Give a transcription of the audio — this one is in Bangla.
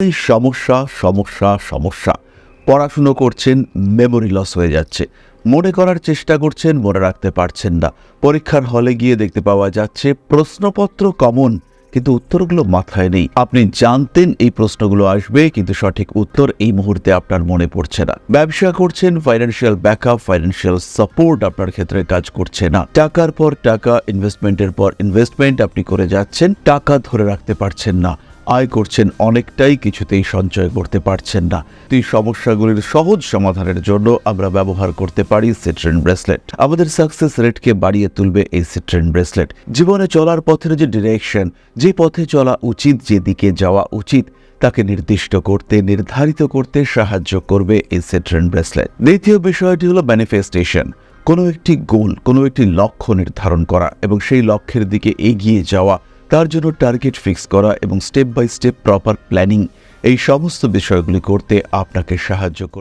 এই সমস্যা সমস্যা সমস্যা। পড়াশুনো করছেন মেমোরি লস হয়ে যাচ্ছে। মনে করার চেষ্টা করছেন, মনে রাখতে পারছেন না। পরীক্ষার হলে গিয়ে দেখতে পাওয়া যাচ্ছে, প্রশ্নপত্র কমন কিন্তু উত্তরগুলো মাথায় নেই। আপনি জানতেন এই প্রশ্নগুলো আসবে, কিন্তু সঠিক উত্তর এই মুহূর্তে আপনার মনে পড়ছে না। ব্যবসা করছেন ফাইন্যান্সিয়াল ব্যাকআপ ফাইন্যান্সিয়াল সাপোর্ট আপনার ক্ষেত্রে কাজ করছে না। টাকার পর টাকা ইনভেস্টমেন্টের পর ইনভেস্টমেন্ট আপনি করে যাচ্ছেন, টাকা ধরে রাখতে পারছেন না। আয় করছেন অনেকটাই কিছুতেই সঞ্চয় করতে পারছেন না। এই সমস্যাগুলির সহজ সমাধানের জন্য আমরা ব্যবহার করতে পারি সিট্রেন ব্রেসলেট আমাদের সাকসেস রেটকে বাড়িয়ে তুলবে এই সিট্রেন ব্রেসলেট জীবনে চলার পথের যে ডিরেকশন যে পথে চলা উচিত যেদিকে যাওয়া উচিত, তাকে নির্দিষ্ট করতে, নির্ধারিত করতে সাহায্য করবে এই সিট্রেন ব্রেসলেট দ্বিতীয় বিষয়টি হলো ম্যানিফেস্টেশন কোনো একটি গোল কোনো একটি লক্ষ্য নির্ধারণ করা এবং সেই লক্ষ্যের দিকে এগিয়ে যাওয়া তার জন্য টার্গেট ফিক্স করা এবং step by step proper planning এই সমস্ত বিষয়গুলি করতে আপনাকে সাহায্য করবে।